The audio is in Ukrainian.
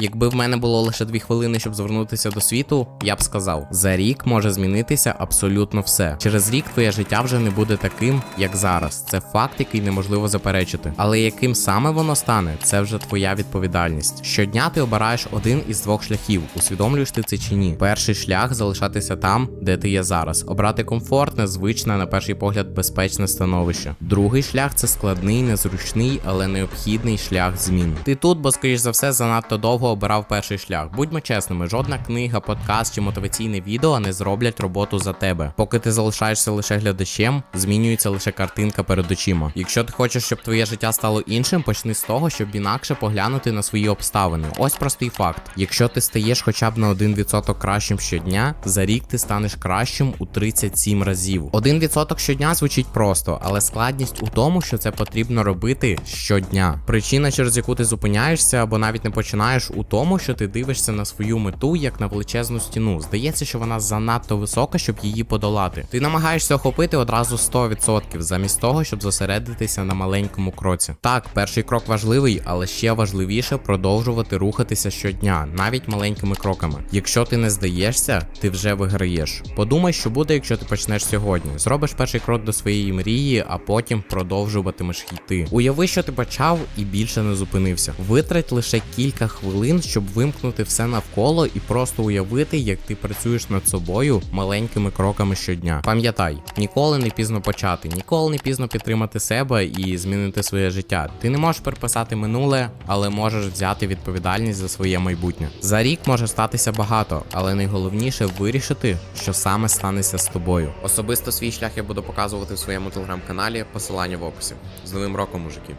Якби в мене було лише дві хвилини, щоб звернутися до світу, я б сказав: за рік може змінитися абсолютно все. Через рік твоє життя вже не буде таким, як зараз. Це факт, який неможливо заперечити. Але яким саме воно стане, це вже твоя відповідальність. Щодня ти обираєш один із двох шляхів, усвідомлюєш ти це чи ні. Перший шлях залишатися там, де ти є зараз, обрати комфортне, звичне, на перший погляд, безпечне становище. Другий шлях це складний, незручний, але необхідний шлях змін. Ти тут, бо скоріш за все, занадто довго обирав перший шлях. Будьмо чесними, жодна книга, подкаст чи мотиваційне відео не зроблять роботу за тебе. Поки ти залишаєшся лише глядачем, змінюється лише картинка перед очима. Якщо ти хочеш, щоб твоє життя стало іншим, почни з того, щоб інакше поглянути на свої обставини. Ось простий факт: якщо ти стаєш хоча б на 1% кращим щодня, за рік ти станеш кращим у 37 разів. 1% щодня звучить просто, але складність у тому, що це потрібно робити щодня. Причина, через яку ти зупиняєшся або навіть не починаєш, у тому, що ти дивишся на свою мету як на величезну стіну. Здається, що вона занадто висока, щоб її подолати. Ти намагаєшся охопити одразу 100%, замість того, щоб зосередитися на маленькому кроці. Так, перший крок важливий, але ще важливіше продовжувати рухатися щодня, навіть маленькими кроками. Якщо ти не здаєшся, ти вже виграєш. Подумай, що буде, якщо ти почнеш сьогодні. Зробиш перший крок до своєї мрії, а потім продовжуватимеш йти. Уяви, що ти почав і більше не зупинився. Витрать лише кілька хвилин, щоб вимкнути все навколо і просто уявити, як ти працюєш над собою маленькими кроками щодня. Пам'ятай, ніколи не пізно почати, ніколи не пізно підтримати себе і змінити своє життя. Ти не можеш переписати минуле, але можеш взяти відповідальність за своє майбутнє. За рік може статися багато, але найголовніше вирішити, що саме станеться з тобою. Особисто свій шлях я буду показувати в своєму телеграм-каналі. Посилання в описі. З новим роком, мужики.